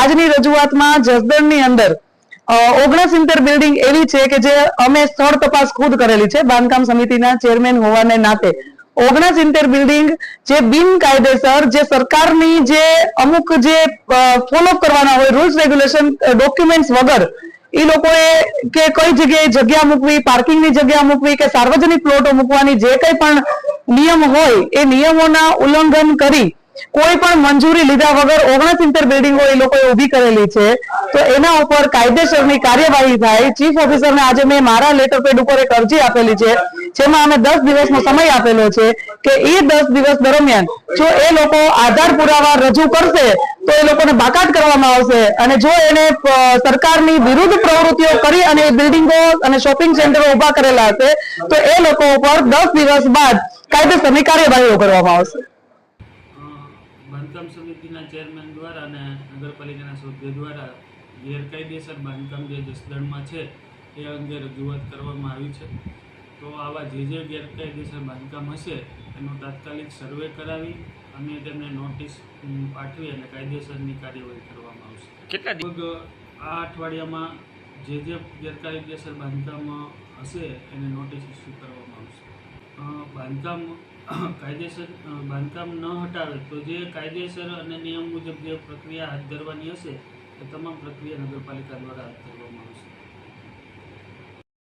આજની રજૂઆતમાં જસદણની અંદર ઓગણસિત્તેર બિલ્ડિંગ એવી છે કે જે અમે સ્થળ તપાસ ખુદ કરેલી છે. બાંધકામ સમિતિના ચેરમેન હોવાને નાતે ઓગણસિત્તેર બિલ્ડિંગ જે બિનકાયદેસર, જે સરકારની જે અમુક જે ફોલો કરવાના હોય રૂલ્સ રેગ્યુલેશન ડોક્યુમેન્ટ્સ વગર એ લોકોએ કે કઈ જગ્યાએ જગ્યા મૂકવી પાર્કિંગની જગ્યા મૂકવી કે સાર્વજનિક પ્લોટો મૂકવાની જે કંઈ પણ નિયમ હોય, એ નિયમોના ઉલ્લંઘન કરી કોઈ પણ મંજૂરી લીધા વગર ઓગણસિત્તેર બિલ્ડિંગો એ લોકોએ ઊભી કરેલી છે. તો એના ઉપર કાયદેસરની કાર્યવાહી થાય. ચીફ ઓફિસરને આજે મેં મારા લેટર પેડ ઉપર એક અરજી આપેલી છે, જેમાં અમે દસ દિવસનો સમય આપેલો છે કે એ દસ દિવસ દરમિયાન જો એ લોકો આધાર પુરાવા રજૂ કરશે, તો એ લોકોને બાકાત કરવામાં આવશે. અને જો એને સરકારની વિરુદ્ધ પ્રવૃત્તિઓ કરી અને બિલ્ડિંગો અને શોપિંગ સેન્ટરો ઊભા કરેલા હશે, તો એ લોકો ઉપર દસ દિવસ બાદ કાયદેસરની કાર્યવાહીઓ કરવામાં આવશે. બાંધકામ સમિતિના ચેરમેન દ્વારા અને નગરપાલિકાના સભ્ય દ્વારા ગેરકાયદેસર બાંધકામ જે જસદણમાં છે એ અંગે રજૂઆત કરવામાં આવી છે. તો આવા જે જે ગેરકાયદેસર બાંધકામ હશે એનો તાત્કાલિક સર્વે કરાવી અને તેમને નોટિસ પાઠવી અને કાયદેસરની કાર્યવાહી કરવામાં આવશે. કેટલા લગભગ આ અઠવાડિયામાં જે જે ગેરકાયદેસર બાંધકામ હશે એને નોટિસ ઇસ્યુ કરવામાં આવશે. બાંધકામ કાયદેસર બાંધકામ ન હટાવે તો જે કાયદેસર અને નિયમ મુજબ જે પ્રક્રિયા હાથ ધરવાની હશે, એ તમામ પ્રક્રિયા નગરપાલિકા દ્વારા હાથ ધરવામાં